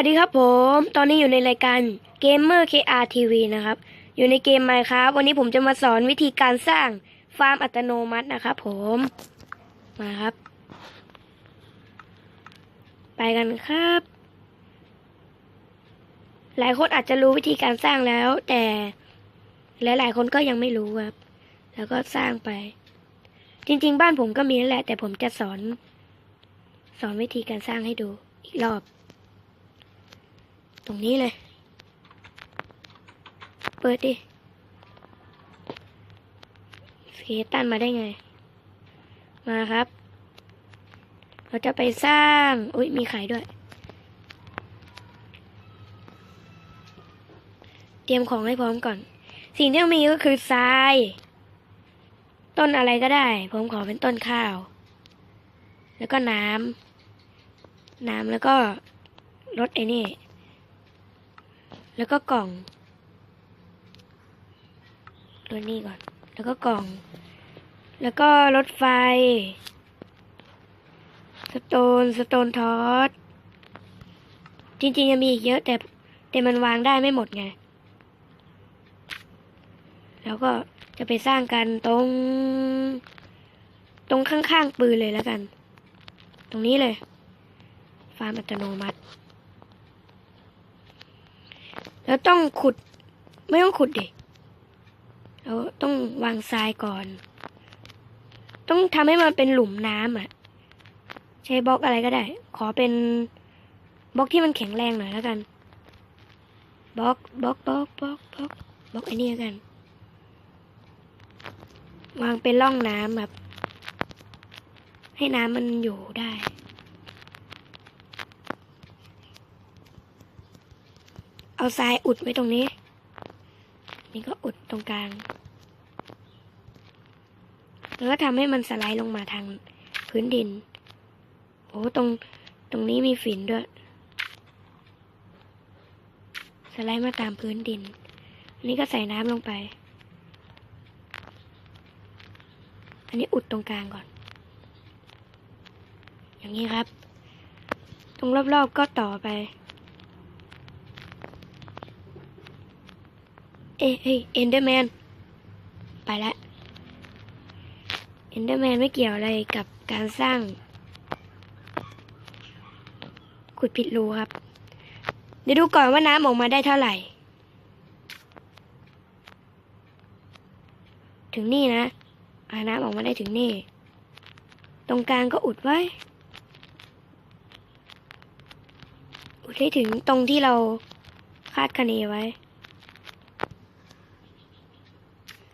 วัสดีครับผม ตอนนี้อยู่ในรายการ Gamer KR TV นะครับ อยู่ในเกม Minecraft วันนี้ผมจะมาสอนวิธีการสร้างฟาร์มอัตโนมัตินะครับผม มาครับ ไปกันครับ หลายคนอาจจะรู้วิธีการสร้างแล้ว แต่หลายๆคนก็ยังไม่รู้ครับ แล้วก็สร้างไป จริง ๆ บ้านผมก็มีนั่นแหละ แต่ผมจะสอน สอนวิธีการสร้างให้ดูอีกรอบ ตรงนี้เลย เปิดดิเกตันมาได้ไง มาครับ เราจะไปสร้าง อุ้ยมีไข่ด้วย เตรียมของให้พร้อมก่อน สิ่งที่ต้องมีก็คือทราย ต้นอะไรก็ได้ ผมขอเป็นต้นข้าว แล้วก็น้ำน้ำแล้วก็รถไอ้นี่ แล้วก็กล่องรถนี่ก่อน แล้วก็กล่อง แล้วก็รถไฟ สโตน สโตนทอสจริงๆยังมีอีกเยอะแต่ แต่มันวางได้ไม่หมดไง แล้วก็จะไปสร้างกันตรง ตรงข้างๆปืนเลยแล้วกัน ตรงนี้เลย ฟาร์มอัตโนมัติ แล้วต้องขุด ไม่ต้องขุดดิเราต้องวางทรายก่อน ต้องทำให้มันเป็นหลุมน้ำอะ ใช้บล็อกอะไรก็ได้ ขอเป็นบล็อกที่มันแข็งแรงหน่อยแล้วกันบล็อกบล็อกบล็อกบล็อกบล็อกบล็อกไอ้นี่แล้วกัน วางเป็นร่องน้ำแบบ ให้น้ำมันอยู่ได้ เอาทรายอุดไว้ตรงนี้ นี่ก็อุดตรงกลาง แล้วก็ทำให้มันสไลด์ลงมาทางพื้นดิน โอ้ตรงตรงนี้มีฝิ่นด้วย สไลด์มาตามพื้นดินอันนี้ก็ใส่น้ำลงไป อันนี้อุดตรงกลางก่อน อย่างนี้ครับ ตรงรอบๆก็ต่อไป เอ้ยเอ้เอนเดอร์แมน ไปละเอนเดอร์แมนไม่เกี่ยวอะไรกับการสร้าง ขุดผิดรูครับ เดี๋ยวดูก่อนว่าน้ำออกมาได้เท่าไหร่ ถึงนี่นะอาน้ำออกมาได้ถึงนี่ ตรงกลางก็อุดไว้ อุดให้ถึงตรงที่เราคาดคะเนไว้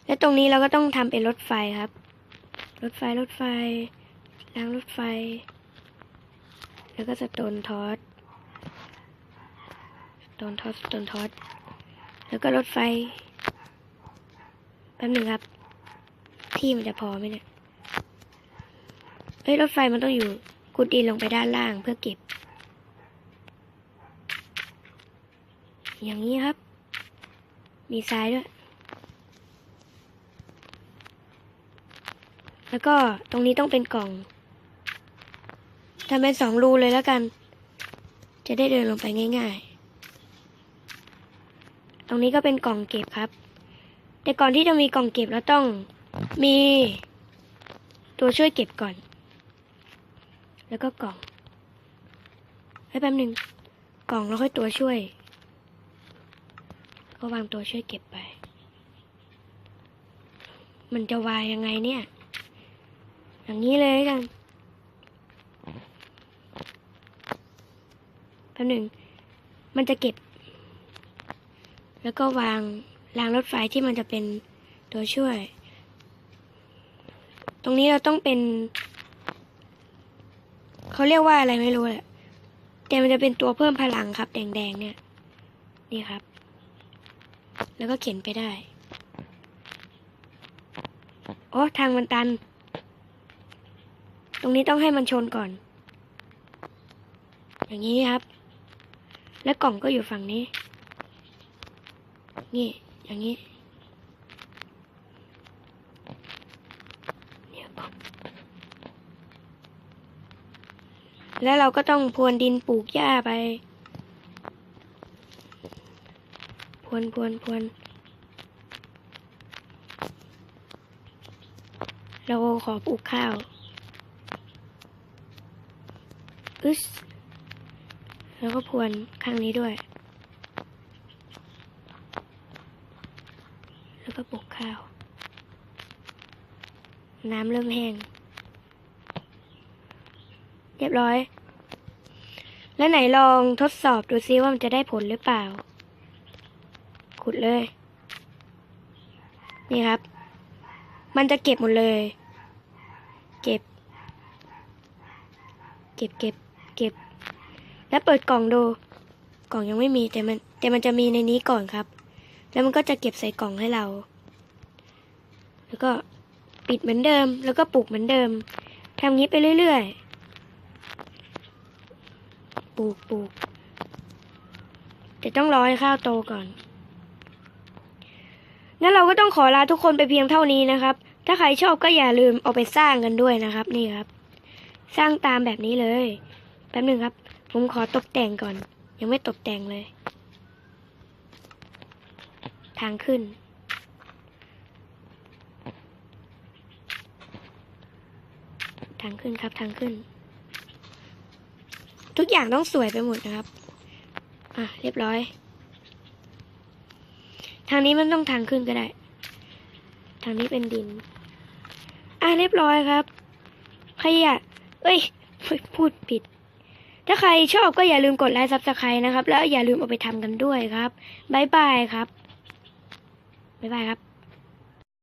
และตรงนี้เราก็ต้องทำเป็นรถไฟครับ รถไฟรถไฟรางรถไฟ แล้วก็สโตนทอสสโตนทอสสโตนทอสแล้วก็รถไฟแป๊บหนึ่งครับ ที่มันจะพอไหมเนี่ยเฮ้ยรถไฟมันต้องอยู่กุดดินลงไปด้านล่างเพื่อเก็บ อย่างนี้ครับ มีทรายด้วย แล้วก็ตรงนี้ต้องเป็นกล่องทำเป็นสองรูเลยแล้วกัน จะได้เดินลงไปง่าย ๆ ตรงนี้ก็เป็นกล่องเก็บครับ แต่ก่อนที่จะมีกล่องเก็บเราต้องมีตัวช่วยเก็บก่อน แล้วก็กล่องให้แป๊บหนึ่งกล่องแล้วค่อยตัวช่วย ก็วางตัวช่วยเก็บไป มันจะวายยังไงเนี่ย อย่างนี้เลยกันแป๊บหนึ่ง มันจะเก็บ แล้วก็วางรางรถไฟที่มันจะเป็นตัวช่วย ตรงนี้เราต้องเป็น เขาเรียกว่าอะไรไม่รู้แหละ แต่มันจะเป็นตัวเพิ่มพลังครับ แดงๆเนี่ย นี่ครับ แล้วก็เข็นไปได้ โอ้ ทางมันตัน รงนี้ต้องให้มันชนก่อน อย่างนี้ครับ แล้วกล่องก็อยู่ฝั่งนี้ นี่ อย่างนี้นี่ยกล่องแล้วเราก็ต้องพรวนดินปลูกหญ้าไปพวนพวนพวน เราขอปลูกข้าว อึสแล้วก็พรวนข้างนี้ด้วย แล้วก็ปลูกข้าว น้ำเริ่มแห้ง เรียบร้อย แล้วไหนลองทดสอบดูซิว่ามันจะได้ผลหรือเปล่า ขุดเลย นี่ครับ มันจะเก็บหมดเลย เก็บ เก็บเก็บ เก็บ แล้วเปิดกล่องดู กล่องยังไม่มีแต่มัน แต่มันจะมีในนี้ก่อนครับ แล้วมันก็จะเก็บใส่กล่องให้เรา แล้วก็ปิดเหมือนเดิม แล้วก็ปลูกเหมือนเดิมทำงี้ไปเรื่อยๆ ปลูกปลูกแต่ต้องรอให้ข้าวโตก่อนงั้นเราก็ต้องขอลาทุกคนไปเพียงเท่านี้นะครับ ถ้าใครชอบก็อย่าลืมเอาไปสร้างกันด้วยนะครับ นี่ครับ สร้างตามแบบนี้เลย ป๊บหนึ่งครับ ผมขอตกแต่งก่อน ยังไม่ตกแต่งเลย ทางขึ้น ทางขึ้นครับทางขึ้น ทุกอย่างต้องสวยไปหมดนะครับ อะ เรียบร้อย ทางนี้มันต้องทางขึ้นก็ได้ ทางนี้เป็นดิน อะ เรียบร้อยครับใครอยากเอ้ยพูดผิด ถ้าใครชอบก็อย่าลืมกดไลค์ซับสไครต์นะครับ แล้วอย่าลืมเอาไปทำกันด้วยครับ บ๊ายบายครับ บ๊ายบายครับ